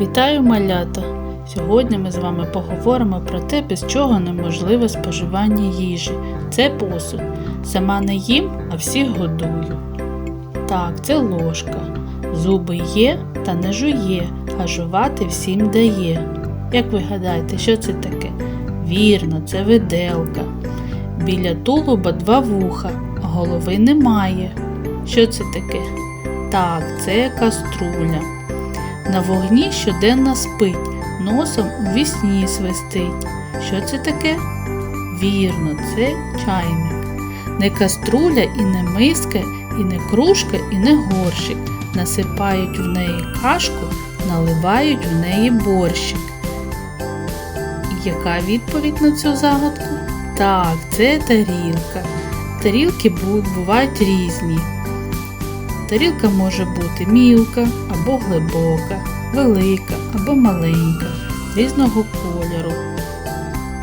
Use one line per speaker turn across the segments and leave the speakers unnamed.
Вітаю малята! Сьогодні ми з вами поговоримо про те, без чого неможливе споживання їжі. Це посуд. Сама не їм, а всіх годую. Так, це ложка. Зуби є та не жує, а жувати всім дає. Як ви гадаєте, що це таке? Вірно, це виделка. Біля тулуба два вуха, а голови немає. Що це таке? Так, це каструля. На вогні щоденно спить, носом у вісні свистить. Що це таке? Вірно, це чайник. Не каструля і не миска, і не кружка, і не горщик. Насипають в неї кашку, наливають в неї борщик. Яка відповідь на цю загадку? Так, це тарілка. Тарілки бувають різні. Тарілка може бути мілка або глибока, велика або маленька, різного кольору.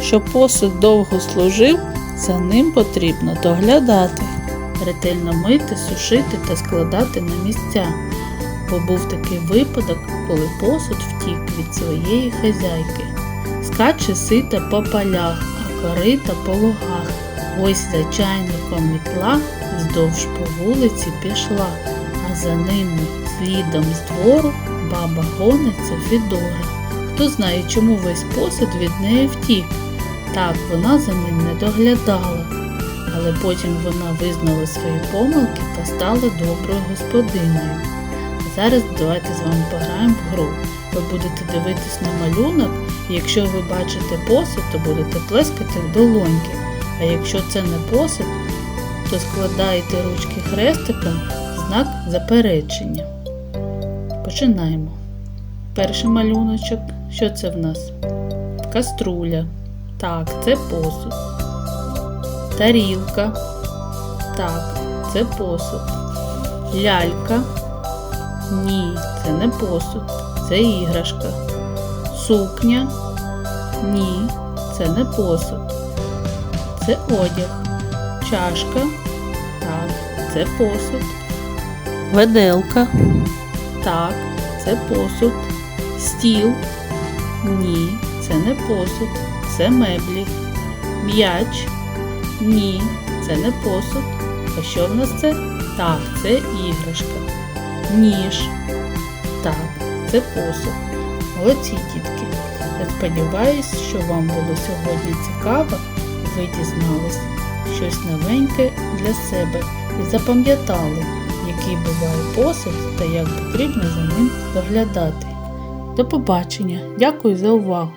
Щоб посуд довго служив, за ним потрібно доглядати, ретельно мити, сушити та складати на місця. Бо був такий випадок, коли посуд втік від своєї хазяйки. Скаче сита по полях, а корита по лугах. Ось за чайником мітла вздовж по вулиці пішла а за ними слідом з двору баба гониться Фідора. Хто знає, чому весь посуд від неї втік. Так, вона за ним не доглядала, але потім вона визнала свої помилки та стала доброю господинею. А зараз давайте з вами пограємо в гру. Ви будете дивитись на малюнок, і якщо ви бачите посуд, то будете плескати в долоньки. А якщо це не посуд, то складаєте ручки хрестиком знак заперечення. Починаємо. Перший малюночок. Що це в нас? Каструля. Так, це посуд. Тарілка. Так, це посуд. Лялька. Ні, це не посуд. Це іграшка. Сукня. Ні, це не посуд. Це одяг. Чашка. Так, це посуд. Веделка. Так, це посуд. Стіл. Ні, це не посуд. Це меблі. М'яч. Ні, це не посуд. А що в нас це? Так, це іграшка. Ніж. Так, це посуд. Молодці, дітки. Я сподіваюся, що вам було сьогодні цікаво ви дізнались щось новеньке для себе і запам'ятали який буває посуд та як потрібно за ним доглядати. До побачення! Дякую за увагу!